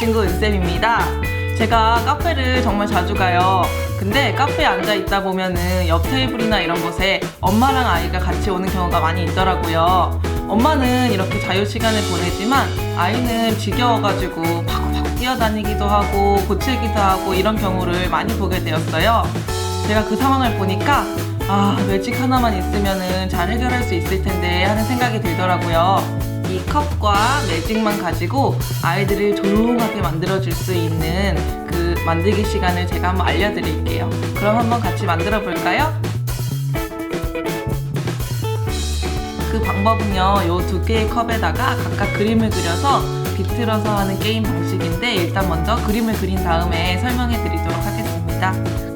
친구 은쌤입니다. 제가 카페를 정말 자주 가요. 근데 카페에 앉아 있다 보면은 옆 테이블이나 이런 곳에 엄마랑 아이가 같이 오는 경우가 많이 있더라고요. 엄마는 이렇게 자유 시간을 보내지만 아이는 지겨워가지고 팍팍 뛰어다니기도 하고 고치기도 하고 이런 경우를 많이 보게 되었어요. 제가 그 상황을 보니까 아 매직 하나만 있으면은 잘 해결할 수 있을 텐데 하는 생각이 들더라고요. 이 컵과 매직만 가지고 아이들을 조용하게 만들어줄 수 있는 그 만들기 시간을 제가 한번 알려드릴게요. 그럼 한번 같이 만들어 볼까요? 그 방법은요, 요 두 개의 컵에다가 각각 그림을 그려서 비틀어서 하는 게임 방식인데 일단 먼저 그림을 그린 다음에 설명해 드리도록 하겠습니다.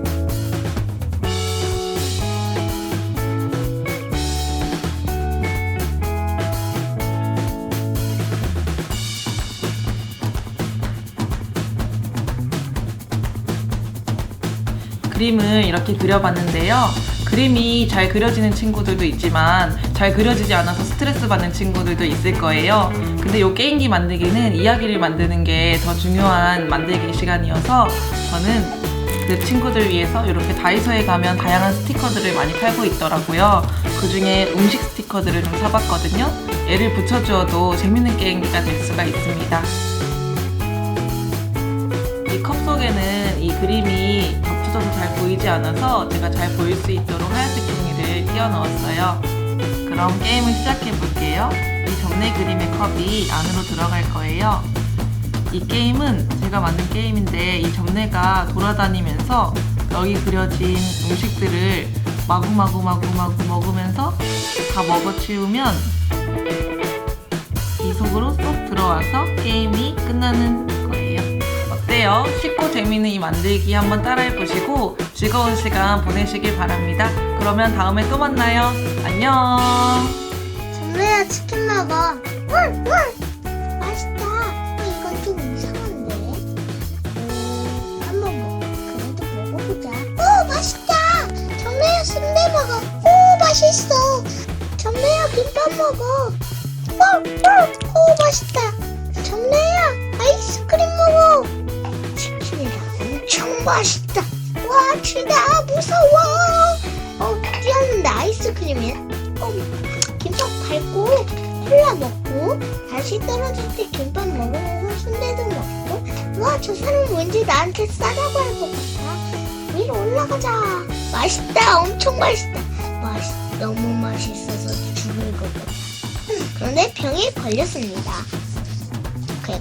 그림을 이렇게 그려봤는데요. 그림이 잘 그려지는 친구들도 있지만 잘 그려지지 않아서 스트레스 받는 친구들도 있을 거예요. 근데 이 게임기 만들기는 이야기를 만드는 게 더 중요한 만들기 시간이어서 저는 그 친구들 위해서 이렇게 다이소에 가면 다양한 스티커들을 많이 팔고 있더라고요. 그 중에 음식 스티커들을 좀 사봤거든요. 얘를 붙여주어도 재밌는 게임기가 될 수가 있습니다. 이 컵 속에는 이 그림이 겹쳐져서 잘 보이지 않아서 제가 잘 보일 수 있도록 하얀색 종이를 띄워 넣었어요. 그럼 게임을 시작해 볼게요. 이 점내 그림의 컵이 안으로 들어갈 거예요. 이 게임은 제가 만든 게임인데 이 점내가 돌아다니면서 여기 그려진 음식들을 마구마구마구마구 먹으면서 다 먹어치우면 이 속으로 쏙 들어와서 게임이 끝나는. 어때요? 쉽고 재미있는 이 만들기 한번 따라해 보시고 즐거운 시간 보내시길 바랍니다. 그러면 다음에 또 만나요. 안녕. 선배야 치킨 먹어. 응, 응. 맛있다. 이건 좀 이상한데. 음, 한번 먹. 그래도 먹어보자. 오, 맛있다. 정래야 순대 먹어. 오, 맛있어. 정래야 김밥 먹어. 오, 오, 오, 맛있다. 정래야 아이스크림 맛있다. 와, 진짜 무서워. 어, 뛰었는데 아이스크림이야? 어, 김밥 밟고 콜라 먹고 다시 떨어질 때 김밥 먹으면서 순대도 먹고. 와 저 사람 왠지 나한테 싸다고 할 것 같아. 위로 올라가자. 맛있다 엄청 맛있다. 맛있 너무 맛있어서 죽을 것 같아. 그런데 병에 걸렸습니다. 그